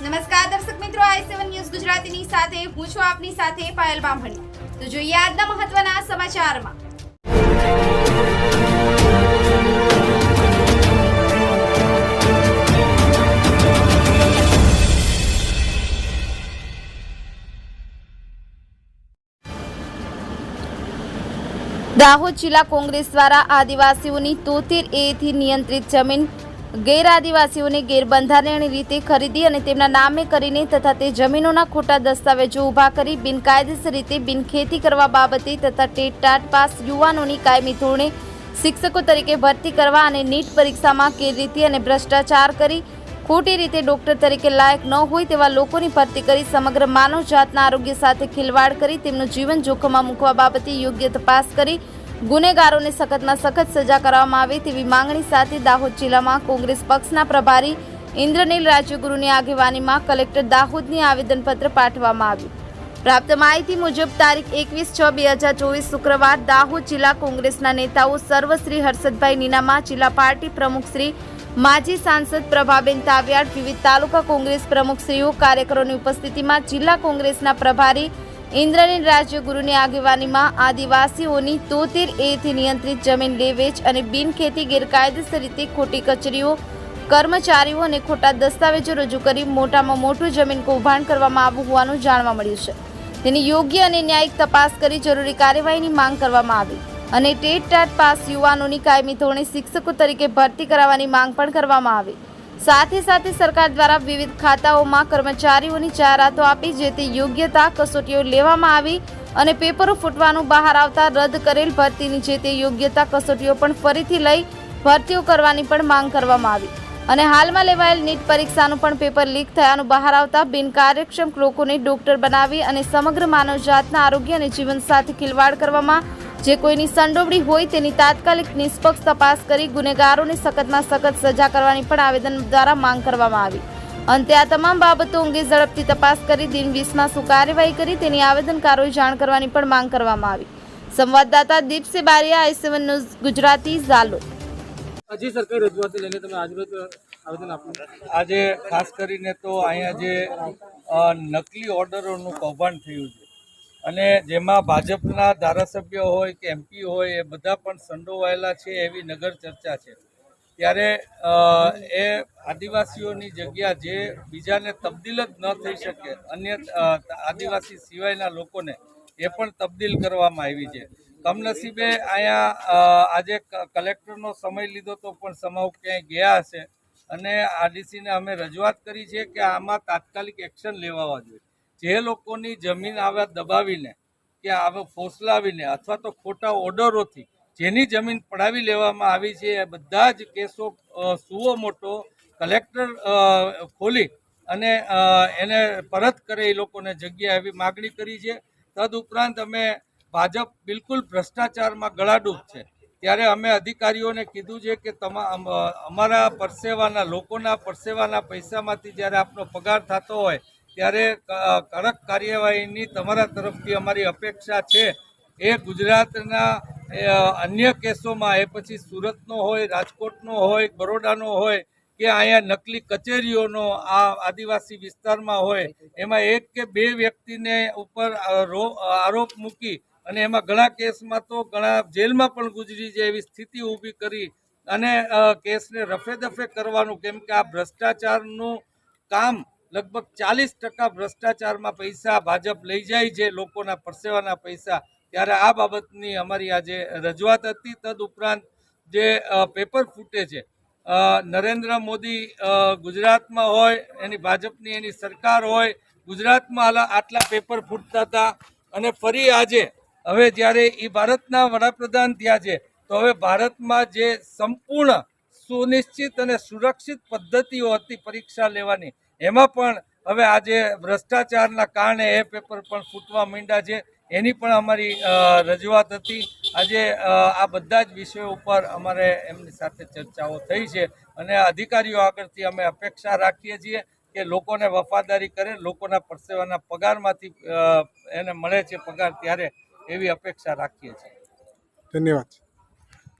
નમસ્કાર દર્શક મિત્રો, આઈ સેવન ન્યૂઝ ગુજરાતીની સાથે, હું છું આપની સાથે પાયલ બામણી. તો જોઈએ આજના મહત્વના સમાચારમાં. દાહોદ જિલ્લા કોંગ્રેસ દ્વારા આદિવાસીઓની તોતેર એથી નિયંત્રિત જમીન ગેર આદિવાસીઓને ગેરબંધારણીય રીતે ખરીદી અને તેમના નામે કરીને તથા તે જમીનોના ખોટા દસ્તાવેજો ઊભા કરી બિનકાયદેસર રીતે બિનખેતી કરવા બાબતે તથા ટેટ ટાટ પાસ યુવાનોની કાયમી ધોરણે શિક્ષકો તરીકે ભરતી કરવા અને નીટ પરીક્ષામાં ગેરરીતિ અને ભ્રષ્ટાચાર કરી ખોટી રીતે ડોક્ટર તરીકે લાયક ન હોય તેવા લોકોની ભરતી કરી સમગ્ર માનવ જાતના આરોગ્ય સાથે ખિલવાડ કરી તેમનું જીવન જોખમમાં મૂકવા બાબતે યોગ્ય તપાસ કરી ગુનેગારોને સખતમાં સખત સજા કરવામાં આવે તેવી માંગણી સાથે દાહોદ જિલ્લામાં કોંગ્રેસ પક્ષના પ્રભારી ઇન્દ્રનીલ રાજ્યગુરુની આગેવાનીમાં કલેક્ટર દાહોદની આવેદનપત્ર પાઠવવામાં આવ્યું. પ્રાપ્ત માહિતી મુજબ તારીખ એકવીસ છ બે હજાર ચોવીસ શુક્રવાર દાહોદ જિલ્લા કોંગ્રેસના નેતાઓ સર્વશ્રી હર્ષદભાઈ નીનામા, જિલ્લા પાર્ટી પ્રમુખ શ્રી માજી સાંસદ પ્રભાબેન તાવિયાડ, વિવિધ તાલુકા કોંગ્રેસ પ્રમુખશ્રીઓ, કાર્યકરોની ઉપસ્થિતિમાં જિલ્લા કોંગ્રેસના પ્રભારી ઇન્દ્રનીલ રાજ્યગુરુની આગેવાનીમાં આદિવાસીઓની તોતેર એથી નિયંત્રિત જમીન લેવેચ અને બિનખેતી ગેરકાયદેસર રીતે ખોટી કચેરીઓ, કર્મચારીઓ અને ખોટા દસ્તાવેજો રજૂ કરી મોટામાં મોટું જમીન કૌભાંડ કરવામાં આવ્યું હોવાનું જાણવા મળ્યું છે. તેની યોગ્ય અને ન્યાયિક તપાસ કરી જરૂરી કાર્યવાહીની માંગ કરવામાં આવી અને ટેટ ટાટ પાસ યુવાનોની કાયમી ધોરણે શિક્ષકો તરીકે ભરતી કરાવવાની માંગ પણ કરવામાં આવી. સાથે સાથે સરકાર દ્વારા વિવિધ ખાતાઓમાં કર્મચારીઓની જાહેરાતો આપી, જેથી યોગ્યતા કસોટીઓ લેવામાં આવી અને પેપરો ફૂટવાનું બહાર આવતા રદ કરેલ ભરતીની જે તે યોગ્યતા કસોટીઓ પણ ફરીથી લઈ ભરતીઓ કરવાની પણ માંગ કરવામાં આવી. અને હાલમાં લેવાયેલ નીટ પરીક્ષાનું પણ પેપર લીક થયાનું બહાર આવતા બિનકાર્યક્ષમ લોકોને ડોક્ટર બનાવી અને સમગ્ર માનવજાતના આરોગ્ય અને જીવન સાથે ખિલવાડ કરવામાં જે કોઈની સંડોવણી હોય તેની તાત્કાલિક નિષ્પક્ષ તપાસ કરી ગુનેગારોને સખતમાં સખત સજા કરવાની પણ આવેદન દ્વારા માંગ કરવામાં આવી. અંતે આ તમામ બાબતો અંગે ઝડપથી તપાસ કરી દિન વીસમાં શું કાર્યવાહી કરી તેની આવેદનકારોએ જાણ કરવાની પણ માંગ કરવામાં આવી. સંવાદદાતા Dipse Bariya I seven news Gujarati ઝાલો હજી સરકારી કઈ લઈને તમે આજરોજ આવેદન આપ્યું આજે ખાસ કરીને તો અહીંયા જે નકલી ઓર્ડરોનું કૌભાંડ થયું છે. અને જેમાં ભાજપના ધારાસભ્ય હોય કે એમપી હોય, એ બધા પણ સંડોવાયેલા છે એવી નગર ચર્ચા છે. ત્યારે એ આદિવાસીઓની જગ્યા જે બીજાને તબદીલ જ ન થઈ શકે, અન્ય આદિવાસી સિવાયના લોકોને એ પણ તબદીલ કરવામાં આવી છે. કમનસીબે અહીંયા આજે કલેક્ટરનો સમય લીધો તો પણ સમાવ ક્યાંય ગયા હશે. અને આરડીસીને અમે રજૂઆત કરી છે કે આમાં તાત્કાલિક એક્શન લેવા જોઈએ. જે લોકોની જમીન આવા દબાવીને કે આવા ફોસલાવીને અથવા તો ખોટા ઓર્ડરોથી જેની જમીન પડાવી લેવામાં આવી છે, એ બધા જ કેસો સુઓ મોટો કલેક્ટર ખોલી અને એને પરત કરે એ લોકોને જગ્યા એવી માગણી કરી છે. તદુપરાંત અમે ભાજપ બિલકુલ ભ્રષ્ટાચારમાં ગળાડૂબ છે. ત્યારે અમે અધિકારીઓને કીધું છે કે તમા અમારા પરસેવાના, લોકોના પરસેવાના પૈસામાંથી જ્યારે આપનો પગાર થતો હોય ત્યારે કડક કાર્યવાહીની તમારા તરફથી અમારી અપેક્ષા છે. એ ગુજરાતના અન્ય કેસોમાં, એ પછી સુરતનો હોય, રાજકોટનો હોય, બરોડાનો હોય, કે અહીંયા નકલી કચેરીઓનો, આ આદિવાસી વિસ્તારમાં હોય, એમાં એક કે બે વ્યક્તિને ઉપર આરોપ મૂકી અને એમાં ઘણા કેસમાં તો ઘણા જેલમાં પણ ગુજરી જાય એવી સ્થિતિ ઊભી કરી અને કેસને રફે દફે કરવાનું, કેમ કે આ ભ્રષ્ટાચારનું કામ લગભગ ચાલીસ ટકા ભ્રષ્ટાચારમાં પૈસા ભાજપ લઈ જાય છે, લોકોના પરસેવાના પૈસા. ત્યારે આ બાબતની અમારી આજે રજૂઆત હતી. તદ ઉપરાંત જે પેપર ફૂટે છે નરેન્દ્ર મોદી ગુજરાતમાં હોય, એની ભાજપની એની સરકાર હોય, ગુજરાતમાં આટલા પેપર ફૂટતા હતા. અને ફરી આજે, હવે જ્યારે એ ભારતના વડાપ્રધાન થયા છે, તો હવે ભારતમાં જે સંપૂર્ણ સુનિશ્ચિત અને સુરક્ષિત પદ્ધતિઓ હતી પરીક્ષા લેવાની એમાં પણ હવે આજે ભ્રષ્ટાચારના કારણે એ પેપર પણ ફૂટવા માંડ્યા છે. એની પણ અમારી રજૂઆત હતી. આજે આ બધા જ વિષયો ઉપર અમારે એમની સાથે ચર્ચાઓ થઈ છે અને અધિકારીઓ આગળથી અમે અપેક્ષા રાખીએ છીએ કે લોકોને વફાદારી કરે, લોકોના પરસેવાના પગારમાંથી એને મળે છે પગાર ત્યારે એવી અપેક્ષા રાખીએ છીએ. ધન્યવાદ.